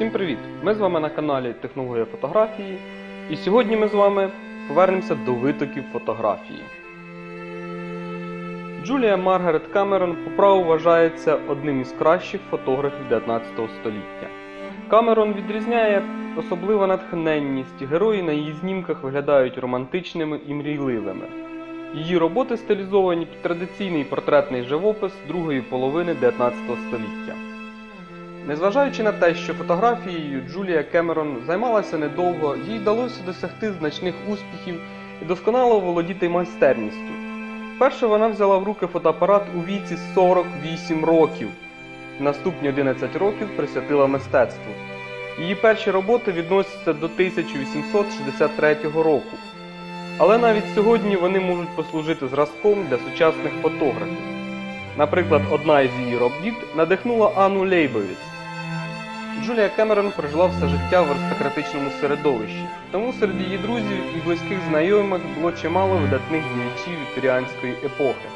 Всім привіт! Ми з вами на каналі Технологія фотографії. І сьогодні ми з вами повернемося до витоків фотографії. Джулія Маргарет Камерон по праву вважається одним із кращих фотографів 19 століття. Камерон відрізняє особлива натхненність, герої на її знімках виглядають романтичними і мрійливими. Її роботи стилізовані під традиційний портретний живопис другої половини 19 століття. Незважаючи на те, що фотографією Джулія Кемерон займалася недовго, їй вдалося досягти значних успіхів і досконало володіти майстерністю. Перше вона взяла в руки фотоапарат у віці 48 років. Наступні 11 років присвятила мистецтву. Її перші роботи відносяться до 1863 року. Але навіть сьогодні вони можуть послужити зразком для сучасних фотографів. Наприклад, одна із її робіт надихнула Анну Лейбовіц. Джулія Кемерон прожила все життя в аристократичному середовищі, тому серед її друзів і близьких знайомих було чимало видатних діячів вікторіанської епохи.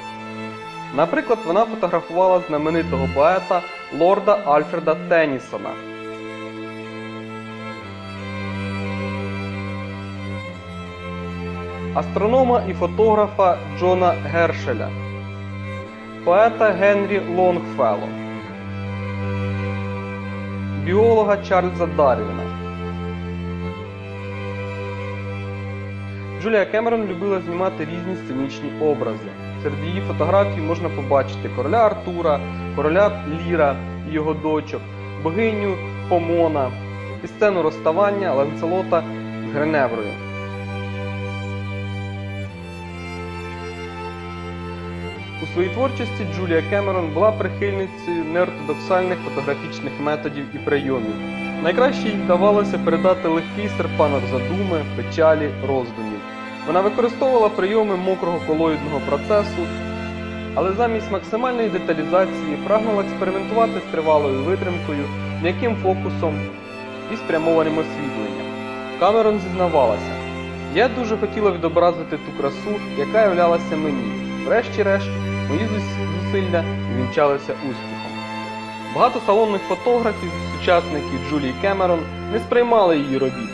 Наприклад, вона фотографувала знаменитого поета лорда Альфреда Теннісона. Астронома і фотографа Джона Гершеля, поета Генрі Лонгфелло, біолога Чарльза Дарвіна. Джулія Кемерон любила знімати різні сценічні образи. Серед її фотографій можна побачити короля Артура, короля Ліра і його дочок, богиню Помона і сцену розставання Ланцелота з Греневрою. У своїй творчості Джулія Кемерон була прихильницею неортодоксальних фотографічних методів і прийомів. Найкраще їй вдавалося передати легкий серпанок задуми, печалі, роздумів. Вона використовувала прийоми мокрого колоїдного процесу, але замість максимальної деталізації прагнула експериментувати з тривалою витримкою, м'яким фокусом і спрямованим освітленням. Камерон зізнавалася: я дуже хотіла відобразити ту красу, яка являлася мені. Врешті-решт, мої зусилля увінчалися успіхом. Багато салонних фотографів, сучасників Джулії Кемерон не сприймали її робіт.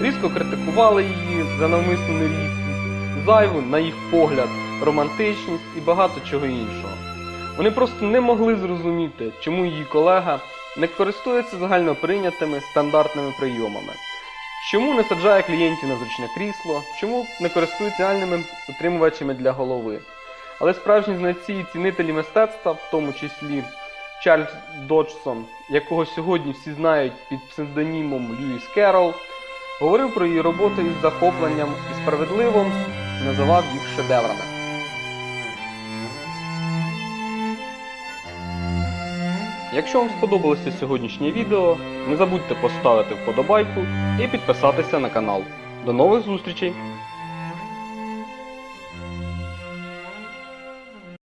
Різко критикували її за навмисну нерізкість, зайву, на їх погляд, романтичність і багато чого іншого. Вони просто не могли зрозуміти, чому її колега не користується загально прийнятими стандартними прийомами. Чому не саджає клієнтів на зручне крісло, чому не користується реальними утримувачами для голови. Але справжні знавці і цінителі мистецтва, в тому числі Чарльз Доджсон, якого сьогодні всі знають під псевдонімом Льюіс Керрол, говорив про її роботи із захопленням і справедливо називав їх шедеврами. Якщо вам сподобалося сьогоднішнє відео, не забудьте поставити вподобайку і підписатися на канал. До нових зустрічей!